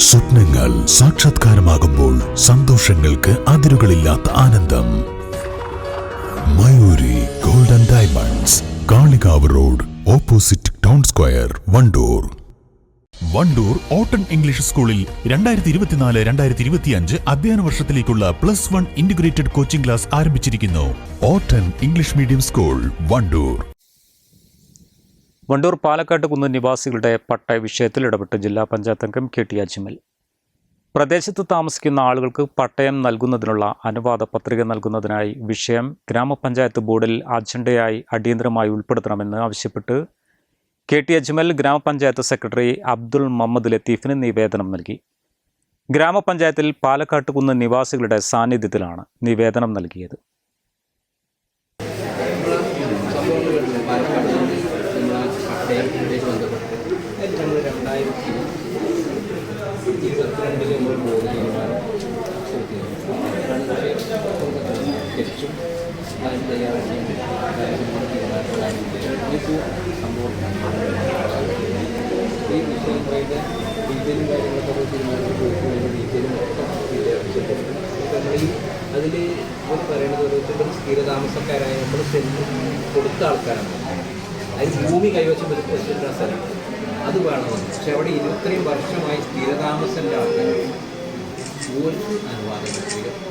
സ്വപ്നങ്ങൾ സാക്ഷാത്കാരമാകുമ്പോൾ സന്തോഷങ്ങൾക്ക് അതിരുകളില്ലാത്ത ആനന്ദം. Mayuri golden diamonds Kalikavu road opposite town square Wandoor. Wandoor ഓട്ടൺ English സ്കൂളിൽ രണ്ടായിരത്തി ഇരുപത്തിനാല് രണ്ടായിരത്തി ഇരുപത്തിയഞ്ച് അധ്യയന വർഷത്തിലേക്കുള്ള plus one integrated coaching class ആരംഭിച്ചിരിക്കുന്നു. ഓട്ടൺ English medium school Wandoor. Wandoor Palakkattu Kunnu നിവാസികളുടെ പട്ടയ വിഷയത്തിൽ ഇടപെട്ട് ജില്ലാ പഞ്ചായത്ത് അംഗം കെ ടി അജ്മൽ. പ്രദേശത്ത് താമസിക്കുന്ന ആളുകൾക്ക് പട്ടയം നൽകുന്നതിനുള്ള അനുവാദ പത്രിക നൽകുന്നതിനായി വിഷയം ഗ്രാമപഞ്ചായത്ത് ബോർഡിൽ അജണ്ടയായി അടിയന്തരമായി ഉൾപ്പെടുത്തണമെന്ന് ആവശ്യപ്പെട്ട് കെ ടി അജ്മൽ ഗ്രാമപഞ്ചായത്ത് സെക്രട്ടറി അബ്ദുൾ മുഹമ്മദ് ലത്തീഫിന് നിവേദനം നൽകി. ഗ്രാമപഞ്ചായത്തിൽ പാലക്കാട്ട് കുന്ന് നിവാസികളുടെ സാന്നിധ്യത്തിലാണ് നിവേദനം നൽകിയത് സംഭവങ്ങളുണ്ട് പാലക്കാട് നമ്മളെ പട്ടയത്തിലേക്ക് ബന്ധപ്പെട്ട് നമ്മൾ രണ്ടായിരത്തി ഇരുപത്തിരണ്ടിൽ നമ്മൾ ബോർഡ് തീരുമാനം തിരിച്ചും അതിന് തയ്യാറാക്കി സംഭവം ഈ വിഷയങ്ങളുടെ ഡീറ്റെയിലും കാര്യങ്ങളൊക്കെ തീരുമാനിച്ചു ഡീറ്റെയിലും മൊത്തം നമ്മൾ ഈ അതിൽ പറയുന്നത് ഓരോരുത്തരും സ്ഥിരതാമസക്കാരായ നമ്മൾ സെല്ല് കൊടുത്ത ആൾക്കാരാണ് അതിന് ഭൂമി കൈവശം വെച്ചിട്ടുള്ള സ്ഥലം അത് വേണമെന്ന് പക്ഷെ അവിടെ ഇരുപത്രയും വർഷമായി സ്ഥിരതാമസന്റെ ആൾക്കാർ ഒരു അനുവാദം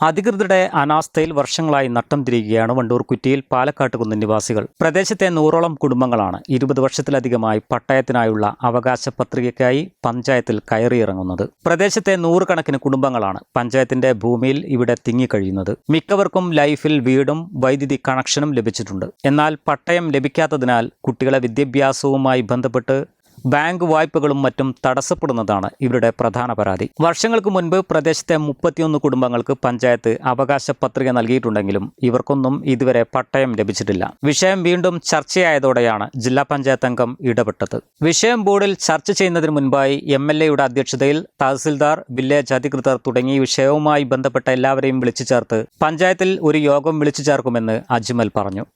അധികൃതരുടെ അനാസ്ഥയിൽ വർഷങ്ങളായി നട്ടം തിരിയുകയാണ് വണ്ടൂർ കുറ്റിയിൽ പാലക്കാട്ട് കുന്ന് നിവാസികൾ. പ്രദേശത്തെ നൂറോളം കുടുംബങ്ങളാണ് ഇരുപത് വർഷത്തിലധികമായി പട്ടയത്തിനായുള്ള അവകാശ പത്രികയ്ക്കായി പഞ്ചായത്തിൽ കയറിയിറങ്ങുന്നത്. പ്രദേശത്തെ നൂറുകണക്കിന് കുടുംബങ്ങളാണ് പഞ്ചായത്തിന്റെ ഭൂമിയിൽ ഇവിടെ തിങ്ങിക്കഴിയുന്നത്. മിക്കവർക്കും ലൈഫിൽ വീടും വൈദ്യുതി കണക്ഷനും ലഭിച്ചിട്ടുണ്ട്. എന്നാൽ പട്ടയം ലഭിക്കാത്തതിനാൽ കുട്ടികളെ വിദ്യാഭ്യാസവുമായി ബന്ധപ്പെട്ട് ബാങ്ക് വായ്പകളും മറ്റും തടസ്സപ്പെടുന്നതാണ് ഇവരുടെ പ്രധാന പരാതി. വർഷങ്ങൾക്ക് മുൻപ് പ്രദേശത്തെ മുപ്പത്തിയൊന്ന് കുടുംബങ്ങൾക്ക് പഞ്ചായത്ത് അവകാശ പത്രിക നൽകിയിട്ടുണ്ടെങ്കിലും ഇവർക്കൊന്നും ഇതുവരെ പട്ടയം ലഭിച്ചിട്ടില്ല. വിഷയം വീണ്ടും ചർച്ചയായതോടെയാണ് ജില്ലാ പഞ്ചായത്ത് അംഗം ഇടപെട്ടത്. വിഷയം ബോർഡിൽ ചർച്ച ചെയ്യുന്നതിന് മുൻപായി എം എൽ എയുടെ അധ്യക്ഷതയിൽ തഹസിൽദാർ വില്ലേജ് അധികൃതർ തുടങ്ങി വിഷയവുമായി ബന്ധപ്പെട്ട എല്ലാവരെയും വിളിച്ചു ചേർത്ത് പഞ്ചായത്തിൽ ഒരു യോഗം വിളിച്ചു ചേർക്കുമെന്ന് അജ്മൽ പറഞ്ഞു.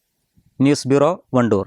News bureau Wandoor.